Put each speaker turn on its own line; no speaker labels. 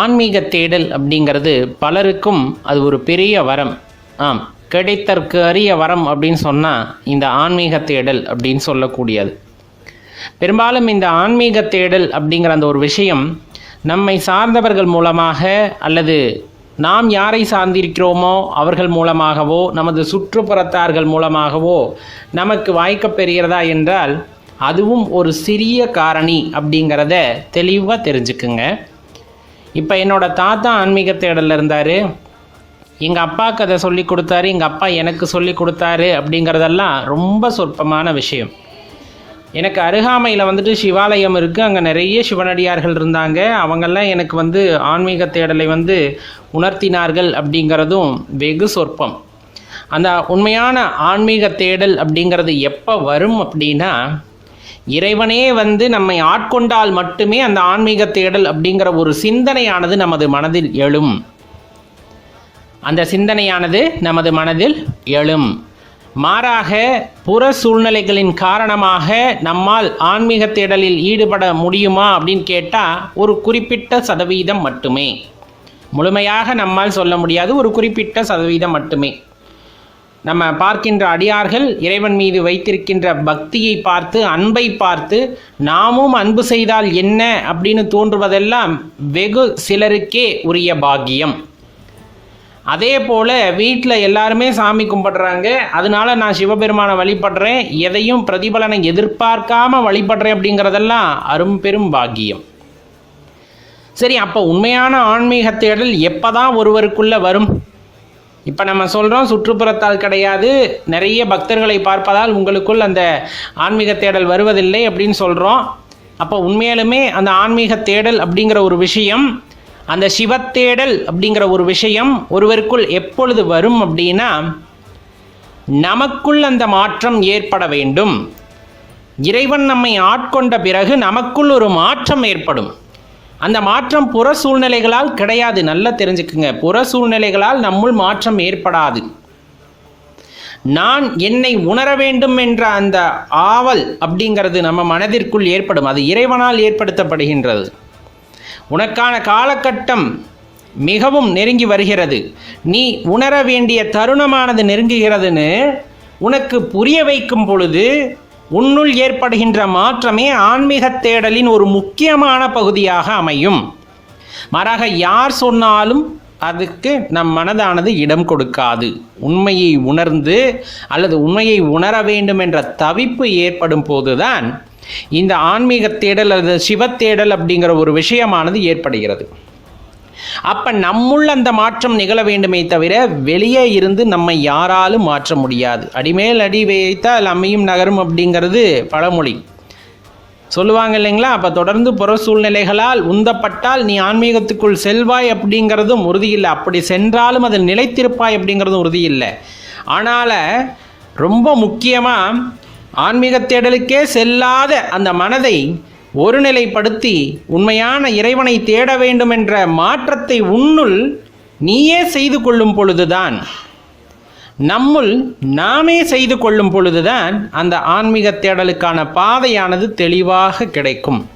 ஆன்மீக தேடல் அப்படிங்கிறது பலருக்கும் அது ஒரு பெரிய வரம். ஆம் கிடைத்தற்கு அரிய வரம் அப்படின்னு சொன்னால் இந்த ஆன்மீக தேடல் அப்படின்னு சொல்லக்கூடியது. பெரும்பாலும் இந்த ஆன்மீக தேடல் அப்படிங்கிற அந்த ஒரு விஷயம் நம்மை சார்ந்தவர்கள் மூலமாக அல்லது நாம் யாரை சார்ந்திருக்கிறோமோ அவர்கள் மூலமாகவோ நமது சுற்றுப்புறத்தார்கள் மூலமாகவோ நமக்கு வாய்க்கப் பெறுகிறதா என்றால் அதுவும் ஒரு சிறிய காரணி அப்படிங்கிறத தெளிவாக தெரிஞ்சுக்குங்க. இப்போ என்னோடய தாத்தா ஆன்மீக தேடலில் இருந்தார். எங்கள் அப்பாவுக்கு அதை சொல்லி கொடுத்தாரு எங்கள் அப்பா எனக்கு சொல்லி கொடுத்தாரு அப்படிங்கிறதெல்லாம் ரொம்ப சொற்பமான விஷயம். எனக்கு அருகாமையில் வந்துட்டு சிவாலயம் இருக்குது அங்கே நிறைய சிவனடியார்கள் இருந்தாங்க. அவங்கெல்லாம் எனக்கு வந்து ஆன்மீக தேடலை வந்து உணர்த்தினார்கள் அப்படிங்கிறதும் வெகு சொற்பம். அந்த உண்மையான ஆன்மீக தேடல் அப்படிங்கிறது எப்போ வரும் அப்படின்னா இறைவனே வந்து நம்மை ஆட்கொண்டால் மட்டுமே அந்த ஆன்மீக தேடல் அப்படிங்கிற ஒரு சிந்தனையானது நமது மனதில் எழும். அந்த சிந்தனையானது நமது மனதில் எழும். மாறாக புற சூழ்நிலைகளின் காரணமாக நம்மால் ஆன்மீக தேடலில் ஈடுபட முடியுமா அப்படின்னு கேட்டால் ஒரு குறிப்பிட்ட சதவீதம் மட்டுமே. முழுமையாக நம்மால் சொல்ல முடியாது ஒரு குறிப்பிட்ட சதவீதம் மட்டுமே. நம்ம பார்க்கின்ற அடியார்கள் இறைவன் மீது வைத்திருக்கின்ற பக்தியை பார்த்து அன்பை பார்த்து நாமும் அன்பு செய்தால் என்ன? அப்படின்னு தோன்றுவதெல்லாம் வெகு சிலருக்கே உரிய பாக்கியம். அதே போல் வீட்டில் எல்லாருமே சாமி கும்பிடுறாங்க. அதனால நான் சிவபெருமானை வழிபடுறேன். எதையும் பிரதிபலனை எதிர்பார்க்காம வழிபடுறேன் அப்படிங்கிறதெல்லாம் அரும்பெரும் பாக்கியம். சரி அப்போ உண்மையான ஆன்மீக தேடல் எப்போ தான் ஒருவருக்குள்ளே வரும்? இப்போ நம்ம சொல்கிறோம் சுற்றுப்புறத்தால் கிடையாது. நிறைய பக்தர்களை பார்ப்பதால் உங்களுக்குள் அந்த ஆன்மீக தேடல் வருவதில்லை அப்படின்னு சொல்கிறோம் அப்போ உண்மையாலுமே அந்த ஆன்மீக தேடல் அப்படிங்கிற ஒரு விஷயம் அந்த சிவத்தேடல் அப்படிங்கிற ஒரு விஷயம் ஒருவருக்குள் எப்பொழுது வரும் அப்படின்னா நமக்குள் அந்த மாற்றம் ஏற்பட வேண்டும். இறைவன் நம்மை ஆட்கொண்ட பிறகு நமக்குள் ஒரு மாற்றம் ஏற்படும். அந்த மாற்றம் புற சூழ்நிலைகளால் கிடையாது. நல்லா தெரிஞ்சுக்குங்க. புற சூழ்நிலைகளால் நம்முள் மாற்றம் ஏற்படாது. நான் என்னை உணர வேண்டும் என்ற அந்த ஆவல் அப்படிங்கிறது நம்ம மனதிற்குள் ஏற்படும். அது இறைவனால் ஏற்படுத்தப்படுகின்றது. உனக்கான காலகட்டம் மிகவும் நெருங்கி வருகிறது. நீ உணர வேண்டிய தருணமானது நெருங்குகிறதுன்னு உனக்கு புரிய வைக்கும் பொழுது உன்னுள் ஏற்படுகின்ற மாற்றமே ஆன்மீக தேடலின் ஒரு முக்கியமான பகுதியாக அமையும். மாறாக யார் சொன்னாலும் அதுக்கு நம் மனதானது இடம் கொடுக்காது. உண்மையை உணர்ந்து அல்லது உண்மையை உணர வேண்டும் என்ற தவிப்பு ஏற்படும் போதுதான் இந்த ஆன்மீக தேடல் அல்லது சிவத்தேடல் அப்படிங்கிற ஒரு விஷயமானது ஏற்படுகிறது. அப்போ நம்முள் அந்த மாற்றம் நிகழ வேண்டுமே தவிர வெளியே இருந்து நம்மை யாராலும் மாற்ற முடியாது. அடிமேல் அடி வைத்தால் அம்மையும் நகரும் அப்படிங்கிறது பழமொழி. சொல்லுவாங்க இல்லைங்களா? அப்போ தொடர்ந்து புற சூழ்நிலைகளால் உந்தப்பட்டால் நீ ஆன்மீகத்துக்குள் செல்வாய் அப்படிங்கிறதும் உறுதியில்லை. அப்படி சென்றாலும் அது நிலைத்திருப்பாய் அப்படிங்கிறதும் உறுதியில்லை. ஆனால் ரொம்ப முக்கியமாக ஆன்மீக தேடலுக்கே செல்லாத அந்த மனதை ஒருநிலைப்படுத்தி உண்மையான இறைவனை தேட வேண்டும் என்ற மாற்றத்தை உன்னுள் நீயே செய்து கொள்ளும் பொழுதுதான். நம்முள் நாமே செய்து கொள்ளும் பொழுதுதான் அந்த ஆன்மீக தேடலுக்கான பாதையானது தெளிவாக கிடைக்கும்.